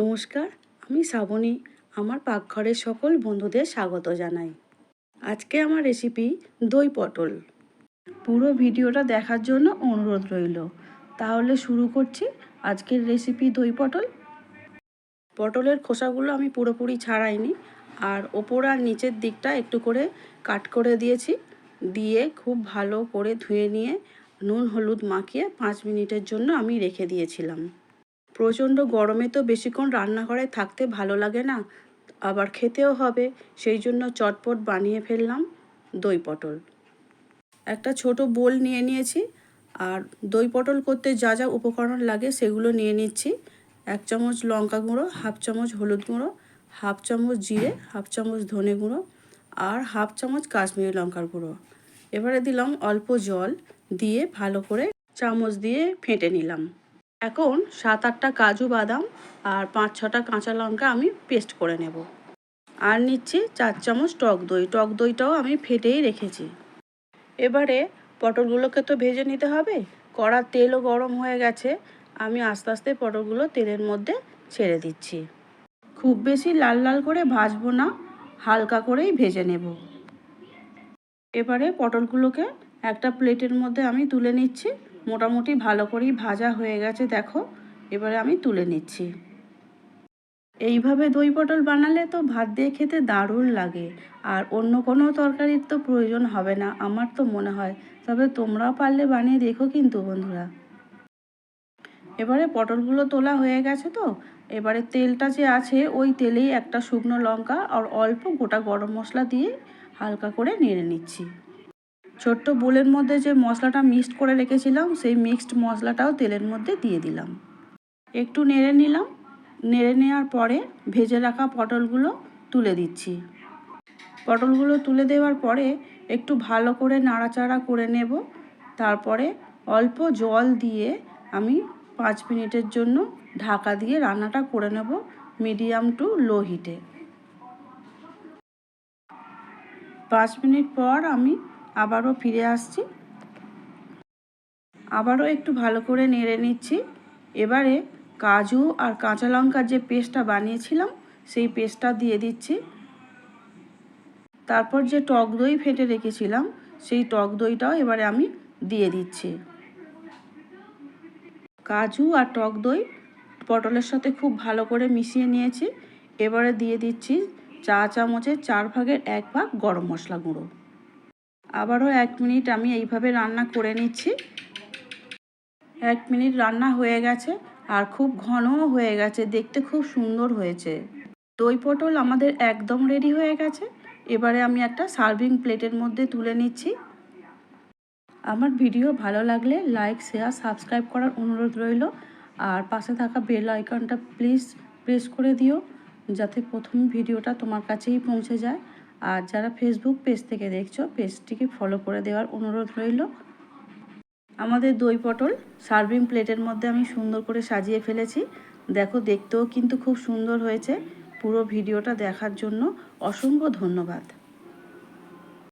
নমস্কার, আমি শ্রাবণী। আমার পাকঘরের সকল বন্ধুদের স্বাগত জানাই। আজকে আমার রেসিপি দই পটল। পুরো ভিডিওটা দেখার জন্য অনুরোধ রইল। তাহলে শুরু করছি আজকের রেসিপি দই পটল। পটলের খোসাগুলো আমি পুরোপুরি ছাড়াইনি, আর ওপর আর নিচের দিকটা একটু করে কাট করে দিয়েছি। দিয়ে খুব ভালো করে ধুয়ে নিয়ে নুন, হলুদ মাখিয়ে পাঁচ মিনিটের জন্য আমি রেখে দিয়েছিলাম। প্রচণ্ড গরমে তো বেশিক্ষণ রান্নাঘরে থাকতে ভালো লাগে না, আবার খেতেও হবে, সেই জন্য চটপট বানিয়ে ফেললাম দই পটল। একটা ছোট বোল নিয়ে নিয়েছি, আর দই পটল করতে যা যা উপকরণ লাগে সেগুলো নিয়ে নিচ্ছি। এক চামচ লঙ্কা গুঁড়ো, হাফ চামচ হলুদ গুঁড়ো, হাফ চামচ জিরে, হাফ চামচ ধনে গুঁড়ো, আর হাফ চামচ কাশ্মীরি লঙ্কার গুঁড়ো। এবারে দিলাম অল্প জল, দিয়ে ভালো করে চামচ দিয়ে ফেটে নিলাম। এখন সাত আটটা কাজু বাদাম আর পাঁচ ছটা কাঁচা লঙ্কা আমি পেস্ট করে নেব। আর নিচ্ছি চার চামচ টক দই। টক দইটাও আমি ফেটেই রেখেছি। এবারে পটলগুলোকে তো ভেজে নিতে হবে। কড়ার তেলও গরম হয়ে গেছে। আমি আস্তে আস্তে পটলগুলো তেলের মধ্যে ছেড়ে দিচ্ছি। খুব বেশি লাল লাল করে ভাজবো না। হালকা করেই ভেজে নেব। এবারে পটলগুলোকে একটা প্লেটের মধ্যে আমি তুলে নিচ্ছি। মোটামুটি ভালো করেই ভাজা হয়ে গেছে, দেখো। এবারে আমি তুলে নিচ্ছি। এইভাবে দই পটল বানালে তো ভাত দিয়ে খেতে দারুণ লাগে, আর অন্য কোনো তরকারির তো প্রয়োজন হবে না, আমার তো মনে হয়। তবে তোমরাও পারলে বানিয়ে দেখো কিন্তু, বন্ধুরা। এবারে পটলগুলো তোলা হয়ে গেছে তো, এবারে তেলটা যে আছে, ওই তেলেই একটা শুকনো লঙ্কা আর অল্প গোটা গরম মশলা দিয়ে হালকা করে নেড়ে নিচ্ছি। ছোট্ট বোলের মধ্যে যে মশলাটা মিক্সড করে রেখেছিলাম, সেই মিক্সড মশলাটাও তেলের মধ্যে দিয়ে দিলাম। একটু নেড়ে নিলাম। নেড়ে নেওয়ার পরে ভেজে রাখা পটলগুলো তুলে দিচ্ছি। পটলগুলো তুলে দেওয়ার পরে একটু ভালো করে নাড়াচাড়া করে নেব। তারপরে অল্প জল দিয়ে আমি পাঁচ মিনিটের জন্য ঢাকা দিয়ে রান্নাটা করে নেব মিডিয়াম টু লো হিটে। পাঁচ মিনিট পর আমি আবারও ফিরে আসছি। আবারও একটু ভালো করে নেড়ে নিচ্ছি। এবারে কাজু আর কাঁচা লঙ্কার যে পেস্টটা বানিয়েছিলাম, সেই পেস্টটা দিয়ে দিচ্ছি। তারপর যে টক দই ফেটে রেখেছিলাম, সেই টক দইটাও এবারে আমি দিয়ে দিচ্ছি। কাজু আর টক দই পটলের সাথে খুব ভালো করে মিশিয়ে নিয়েছি। এবারে দিয়ে দিচ্ছি চা চামচের চার ভাগের এক ভাগ গরম মশলা গুঁড়ো। আবারও এক মিনিট আমি এইভাবে রান্না করে নিচ্ছি। এক মিনিট রান্না হয়ে গেছে আর খুব ঘনও হয়ে গেছে, দেখতে খুব সুন্দর হয়েছে। দই পটল আমাদের একদম রেডি হয়ে গেছে। এবারে আমি একটা সার্ভিং প্লেটের মধ্যে তুলে নিচ্ছি। আমার ভিডিও ভালো লাগলে লাইক শেয়ার সাবস্ক্রাইব করার অনুরোধ রইল। আর পাশে থাকা বেল আইকনটা প্লিজ প্রেস করে দিও, যাতে প্রথম ভিডিওটা তোমার কাছেই পৌঁছে যায়। আর যারা ফেসবুক পেজ থেকে দেখছ পেজটিকে ফলো করে দেওয়ার অনুরোধ রইল। আমাদের দই পটল সার্ভিং প্লেটের মধ্যে আমি সুন্দর করে সাজিয়ে ফেলেছি। দেখো, দেখতেও কিন্তু খুব সুন্দর হয়েছে। পুরো ভিডিওটা দেখার জন্য অসংখ্য ধন্যবাদ।